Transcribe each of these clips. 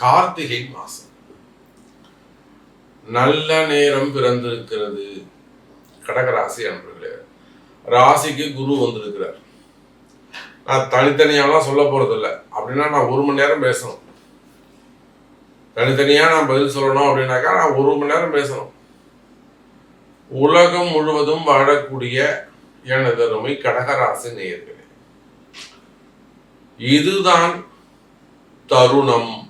கார்த்திகை மாசம். நல்ல நேரம் பிறந்திருக்கிறது. கடகராசி அன்பர்களே ராசிக்கு குரு வந்திருக்கிறார். நான் தனித்தனியாலாம் சொல்ல போறது இல்லை அப்படின்னா நான் ஒரு மணி நேரம் பேசணும். தனித்தனியா நான் பதில் சொல்லணும் அப்படின்னாக்கா நான் ஒரு மணி நேரம் பேசணும். உலகம் முழுவதும் வாழக்கூடிய எனது அருமை கடகராசி நேயர்களே இதுதான் தருணம்.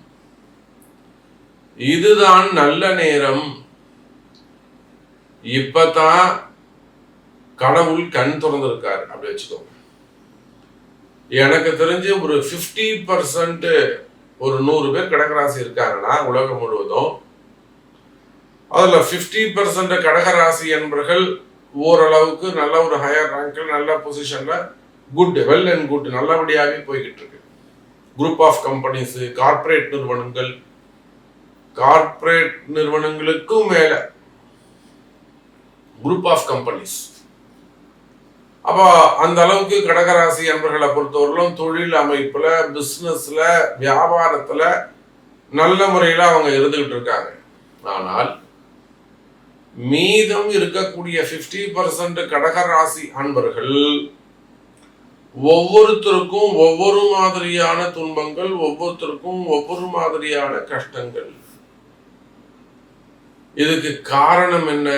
இதுதான் நல்ல நேரம். இப்பதான் கடவுள் கண் திறந்திருக்காரு அப்படி வச்சுக்கோங்க. எனக்கு தெரிஞ்சு ஒரு ஃபிஃப்டி பர்சன்ட் ஒரு நூறு பேர் கடகராசி இருக்காங்கன்னா உலகம் முழுவதும் அதில் ஃபிஃப்டி பர்சன்ட் கடகராசி என்பர்கள் ஓரளவுக்கு நல்ல ஒரு ஹையர் ரேங்கில் நல்ல பொசிஷனில் குட் வெல் அண்ட் குட் நல்லபடியாகவே போய்கிட்டு இருக்கு. குரூப் ஆஃப் கம்பெனிஸு கார்ப்பரேட் நிறுவனங்கள் கார்ப்பரேட் நிறுவனங்களுக்கும் மேல. குரூப் ஆஃப் கம்பெனிஸ் அப்போ அந்த அளவுக்கு கடகராசி அன்பர்களை பொறுத்தவரையிலும் தொழில் அமைப்புல பிசினஸ்ல வியாபாரத்துல நல்ல முறையில் அவங்க இருந்துகிட்டு இருக்காங்க. ஆனால் மீதம் இருக்கக்கூடிய ஃபிஃப்டி பர்சன்ட் கடகராசி அன்பர்கள் ஒவ்வொருத்தருக்கும் ஒவ்வொரு மாதிரியான துன்பங்கள் ஒவ்வொருத்தருக்கும் ஒவ்வொரு மாதிரியான கஷ்டங்கள். இதுக்கு காரணம் என்ன?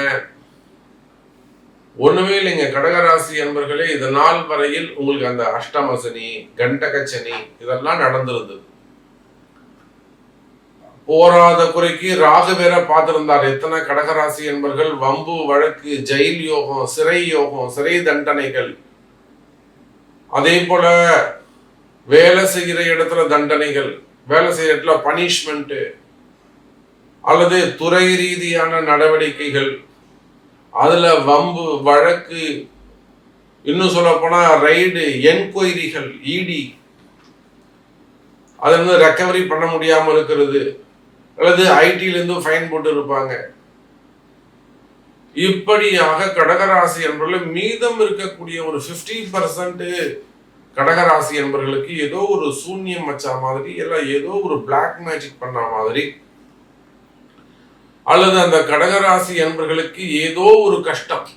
ஒண்ணுமே இல்லைங்க. கடகராசி என்பர்களே இது நாள் வரையில் உங்களுக்கு அந்த அஷ்டமசனி கண்டகச்சனி இதெல்லாம் நடந்திருந்தது. போராத குறைக்கு ராகு வேற பார்த்திருந்தார். எத்தனை கடகராசி என்பர்கள் வம்பு வழக்கு ஜெயில் யோகம் சிறை யோகம் சிறை தண்டனைகள். அதே போல வேலை செய்கிற இடத்துல தண்டனைகள் வேலை செய்கிற இடத்துல பனிஷ்மெண்ட் அல்லது துறை ரீதியான நடவடிக்கைகள் அதில் வம்பு வழக்கு இன்னும் சொல்லப்போனால் ரைடு என்கொயரிகள் இடி அதிலிருந்து வந்து ரெக்கவரி பண்ண முடியாமல் இருக்கிறது. அல்லது ஐடியிலேருந்து ஃபைன் போட்டு இருப்பாங்க இப்படியாக கடகராசி என்பவர்கள் மீதம் இருக்கக்கூடிய ஒரு ஃபிஃப்டி பர்சன்ட் கடகராசி என்பவர்களுக்கு ஏதோ ஒரு சூன்யம் வச்ச மாதிரி எல்லாம் ஏதோ ஒரு பிளாக் மேஜிக் பண்ண மாதிரி அல்லது அந்த கடகராசி என்பர்களுக்கு ஏதோ ஒரு கஷ்டம்.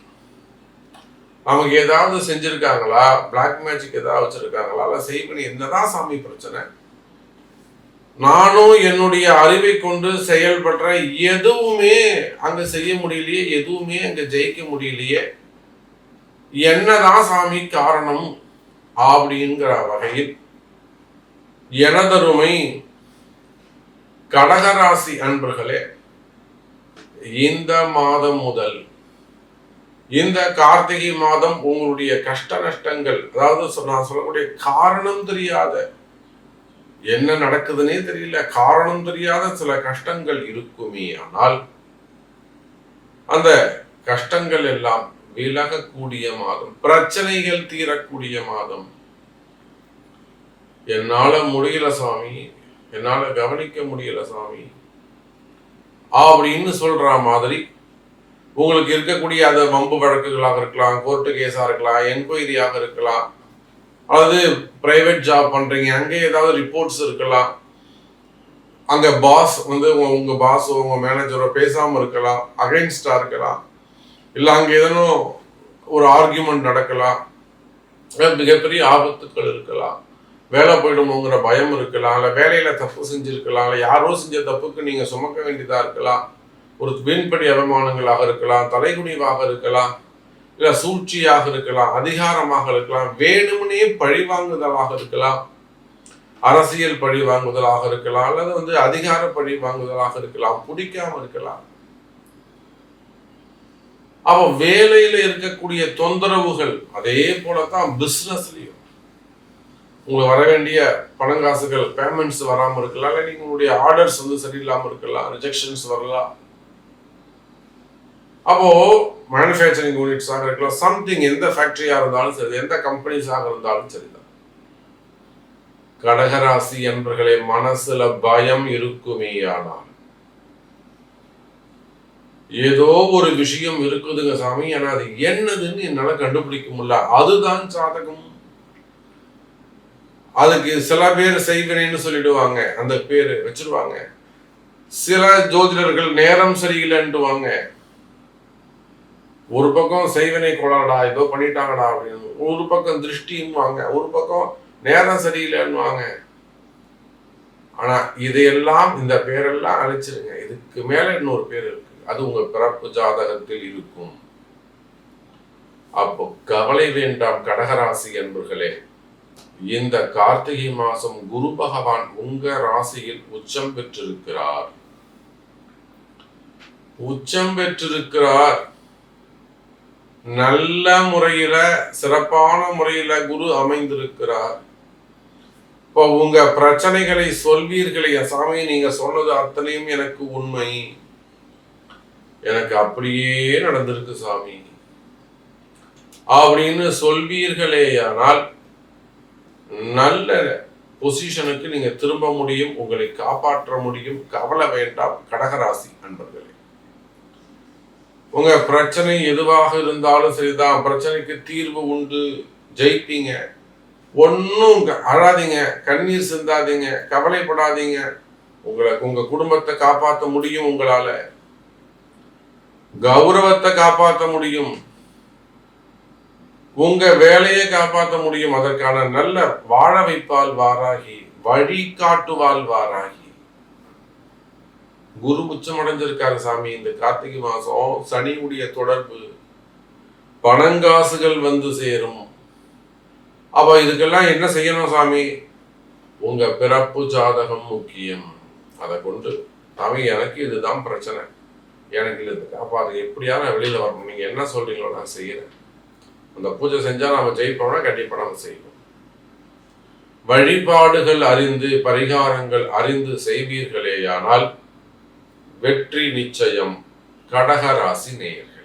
அவங்க ஏதாவது செஞ்சிருக்காங்களா? பிளாக் மேஜிக் ஏதாவது வச்சிருக்காங்களா? அல்ல செய்வனி என்னதான் சாமி பிரச்சனை? நானும் என்னுடைய அறிவை கொண்டு செயல்படுற எதுவுமே அங்க செய்ய முடியலையே எதுவுமே அங்க ஜெயிக்க முடியலையே என்னதான் சாமி காரணம் அப்படிங்கிற வகையில் எனதருமை கடகராசி அன்பர்களே இந்த மாதம் முதல் இந்த கார்த்திகை மாதம் உங்களுடைய கஷ்ட நஷ்டங்கள் அதாவது நான் சொல்லக்கூடிய காரணம் தெரியாத என்ன நடக்குதுன்னே தெரியல காரணம் தெரியாத சில கஷ்டங்கள் இருக்குமே ஆனால் அந்த கஷ்டங்கள் எல்லாம் விலகக்கூடிய மாதம் பிரச்சனைகள் தீரக்கூடிய மாதம். என்னால முடியல சாமி என்னால கவனிக்க முடியல சாமி. அப்படின்னு சொல்ற மாதிரி உங்களுக்கு இருக்கக்கூடிய அந்த வம்பு வழக்குகளாக இருக்கலாம் கோர்ட்டு கேஸாக இருக்கலாம் என்கொயரியாக இருக்கலாம் அல்லது பிரைவேட் ஜாப் பண்றீங்க அங்கே ஏதாவது ரிப்போர்ட்ஸ் இருக்கலாம். அங்க பாஸ் வந்து உங்க பாஸ் உங்க மேனேஜரோ பேசாம இருக்கலாம் அகைன்ஸ்டா இருக்கலாம். இல்ல அங்க ஏதேனும் ஒரு ஆர்கியூமெண்ட் நடக்கலாம். மிகப்பெரிய ஆபத்துக்கள் இருக்கலாம். வேலை போயிடுமோங்கிற பயம் இருக்கலாம் இல்லை வேலையில் தப்பு செஞ்சுருக்கலாம் இல்லை யாரோ செஞ்ச தப்புக்கு நீங்கள் சுமக்க வேண்டியதாக இருக்கலாம். ஒரு வீண்படி அவமானங்களாக இருக்கலாம் தலைகுனிவாக இருக்கலாம் இல்லை சூழ்ச்சியாக இருக்கலாம் அதிகாரமாக இருக்கலாம் வேணும்னே பழிவாங்குதலாக இருக்கலாம் அரசியல் பழி வாங்குதலாக இருக்கலாம் அல்லது வந்து அதிகார பழி வாங்குதலாக இருக்கலாம் பிடிக்காம இருக்கலாம். அவன் வேலையில இருக்கக்கூடிய தொந்தரவுகள் அதே போலத்தான் பிசினஸ்லயும் உங்களுக்கு வர வேண்டிய பணங்காசுகள் பேமெண்ட்ஸ் வராமல் இருக்கலாம் இல்லை நீங்கள் உங்களுடைய ஆர்டர்ஸ் வந்து சரியில்லாமல் இருக்கலாம் ரிஜெக்ஷன்ஸ் வரலாம். அப்போ மேனுஃபேக்சரிங் யூனிட்ஸாக இருக்கலாம். சம்திங் எந்த ஃபேக்டரியாக இருந்தாலும் சரி எந்த கம்பெனிஸாக இருந்தாலும் சரிதான். கடகராசி என்பர்களே மனசுல பயம் இருக்குமே ஆனால். ஏதோ ஒரு விஷயம் இருக்குதுங்க சாமி ஆனால் அது என்னதுன்னு என்னால் கண்டுபிடிக்க முடியல. அதுதான் சாதகம். அதுக்கு சில பேர் செய்வினைன்னு சொல்லிடுவாங்க. அந்த பேர் வச்சிருவாங்க. சில ஜோதிடர்கள் நேரம் சரியில்லைன்ட்டுவாங்க ஒரு பக்கம் செய்வினை கொடாடா ஏதோ பண்ணிட்டாங்கடா அப்படின்னு. ஒரு பக்கம் திருஷ்டின்வாங்க ஒரு பக்கம் நேரம் சரியில்லைன்னுவாங்க. ஆனா இதையெல்லாம் இந்த பேரெல்லாம் அழிச்சிருங்க. இதுக்கு மேல இன்னொரு பேர் இருக்கு. அது உங்க பிறப்பு ஜாதகத்தில் இருக்கும். அப்போ கவலை வேண்டாம் கடகராசி என்பர்களே இந்த கார்த்திகை மாசம் குரு பகவான் உங்க ராசியில் உச்சம் பெற்றிருக்கிறார். உச்சம் பெற்றிருக்கிறார். நல்ல முறையில சிறப்பான முறையில குரு அமைந்திருக்கிறார். இப்போ உங்க பிரச்சனைகளை சொல்வீர்களே சாமி நீங்க சொன்னது அத்தனையும் எனக்கு உண்மை. எனக்கு அப்படியே நடந்திருக்கு சாமி. அப்படின்னு சொல்வீர்களேயானால் நல்ல பொசிஷனுக்கு நீங்க திரும்ப முடியும் உங்களை காப்பாற்ற முடியும். கவலை வேண்டாம். கடகராசி நண்பர்களே உங்க பிரச்சனை எதுவாக இருந்தாலும் சரிதான். பிரச்சனைக்கு தீர்வு உண்டு. ஜெயிப்பீங்க. ஒன்றும் அழாதீங்க. கண்ணீர் சிந்தாதீங்க. கவலைப்படாதீங்க. உங்களை உங்க குடும்பத்தை காப்பாற்ற முடியும் உங்களால. கௌரவத்தை காப்பாற்ற முடியும். உங்க வேலையை காப்பாற்ற முடியும். அதற்கான நல்ல வாழ வைப்பால் வாராகி வழிகாட்டுவால் வாராகி. குரு உச்சமடைஞ்சிருக்காரு சாமி. இந்த கார்த்திகை மாசம் சனியுடைய தொடர்பு. பணங்காசுகள் வந்து சேரும். அப்ப இதுக்கெல்லாம் என்ன செய்யணும் சாமி? உங்க பிறப்பு ஜாதகம் முக்கியம். அதை கொண்டு சாமி எனக்கு இதுதான் பிரச்சனை. எனக்கு இது காப்பாது எப்படியாவது நான் வெளியில வரணும். நீங்க என்ன சொல்றீங்களோ நான் செய்யறேன். அந்த பூஜை செஞ்சா நாம ஜெயிப்போம்னா கண்டிப்பா நம்ம செய்வோம். வழிபாடுகள் அறிந்து பரிகாரங்கள் அறிந்து செய்வீர்களேயானால் வெற்றி நிச்சயம் கடக ராசி நேயர்கள்.